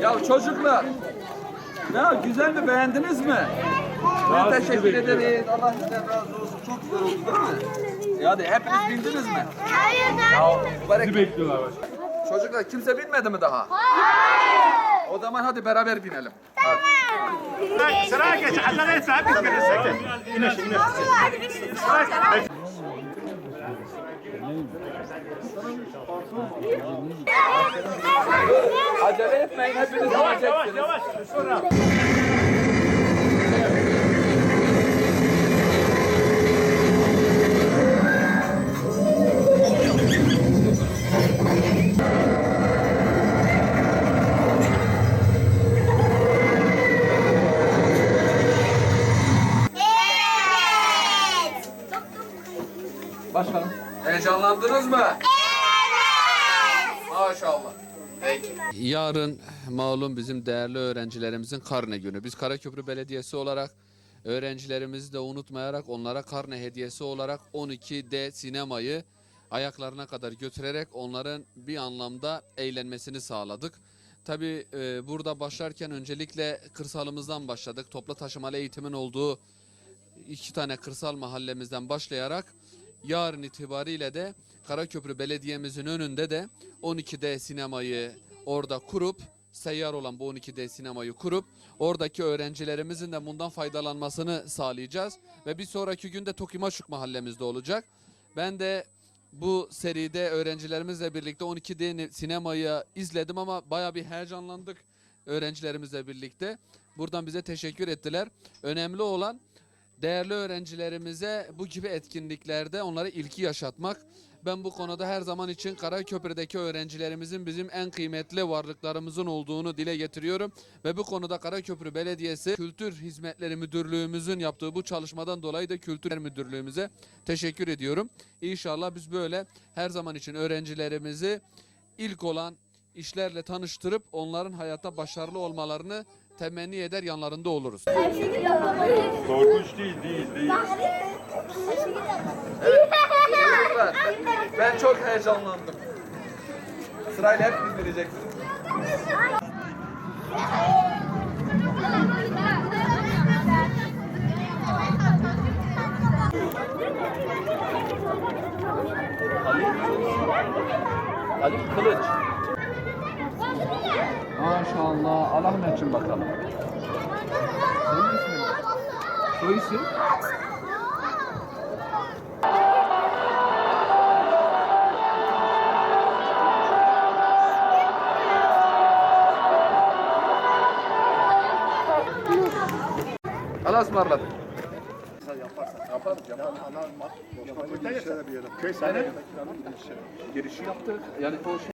Ya çocuklar. Ya güzel mi beğendiniz mi? Ben teşekkür ederiz. Allah sizden razı olsun. Çok güzel oldu değil mi? Ya hadi hepiniz bindiniz mi? Ya mübarek. bekliyorlar başkanım. Çocuklar kimse binmedi mi daha? Hayır. O zaman hadi beraber binelim. Acele etme. Hepiniz girin sakın. İneş, iniş. Acele etmeyin hepiniz Yavaş, yavaş, bineceksiniz. yavaş. Sonra. Başkanım. Heyecanlandınız mı? Evet. Maşallah. Peki. Yarın malum bizim değerli öğrencilerimizin karne günü. Biz Karaköprü Belediyesi olarak öğrencilerimizi de unutmayarak onlara karne hediyesi olarak 12D sinemayı ayaklarına kadar götürerek onların bir anlamda eğlenmesini sağladık. Tabi burada başlarken öncelikle kırsalımızdan başladık. Toplu taşımalı eğitimin olduğu iki tane kırsal mahallemizden başlayarak yarın itibariyle de Karaköprü Belediye'mizin önünde de 12D sinemayı orada kurup seyyar olan bu 12D sinemayı kurup oradaki öğrencilerimizin de bundan faydalanmasını sağlayacağız ve bir sonraki günde Tokimaşuk mahallemizde olacak. Ben de bu seride öğrencilerimizle birlikte 12D sinemayı izledim ama baya bir heyecanlandık öğrencilerimizle birlikte. Buradan bize teşekkür ettiler. Önemli olan değerli öğrencilerimize bu gibi etkinliklerde onlara ilki yaşatmak. Ben bu konuda her zaman için Karaköprü'deki öğrencilerimizin bizim en kıymetli varlıklarımızın olduğunu dile getiriyorum. Ve bu konuda Karaköprü Belediyesi Kültür Hizmetleri Müdürlüğümüzün yaptığı bu çalışmadan dolayı da Kültür Müdürlüğümüze teşekkür ediyorum. İnşallah biz böyle her zaman için öğrencilerimizi ilk olan işlerle tanıştırıp onların hayatta başarılı olmalarını temenni eder yanlarında oluruz. Korkunç değil, değil, değil. Çocuklar, ben çok heyecanlandım. Sırayla hepiniz bileceksiniz. Ali Kılıç. Maşallah. Allah için bakalım. Senin ismin ne? Soy isim? Allah'a ısmarladık. Yaparız, yaparız. Köy sahne. Girişi yaptık. Yani o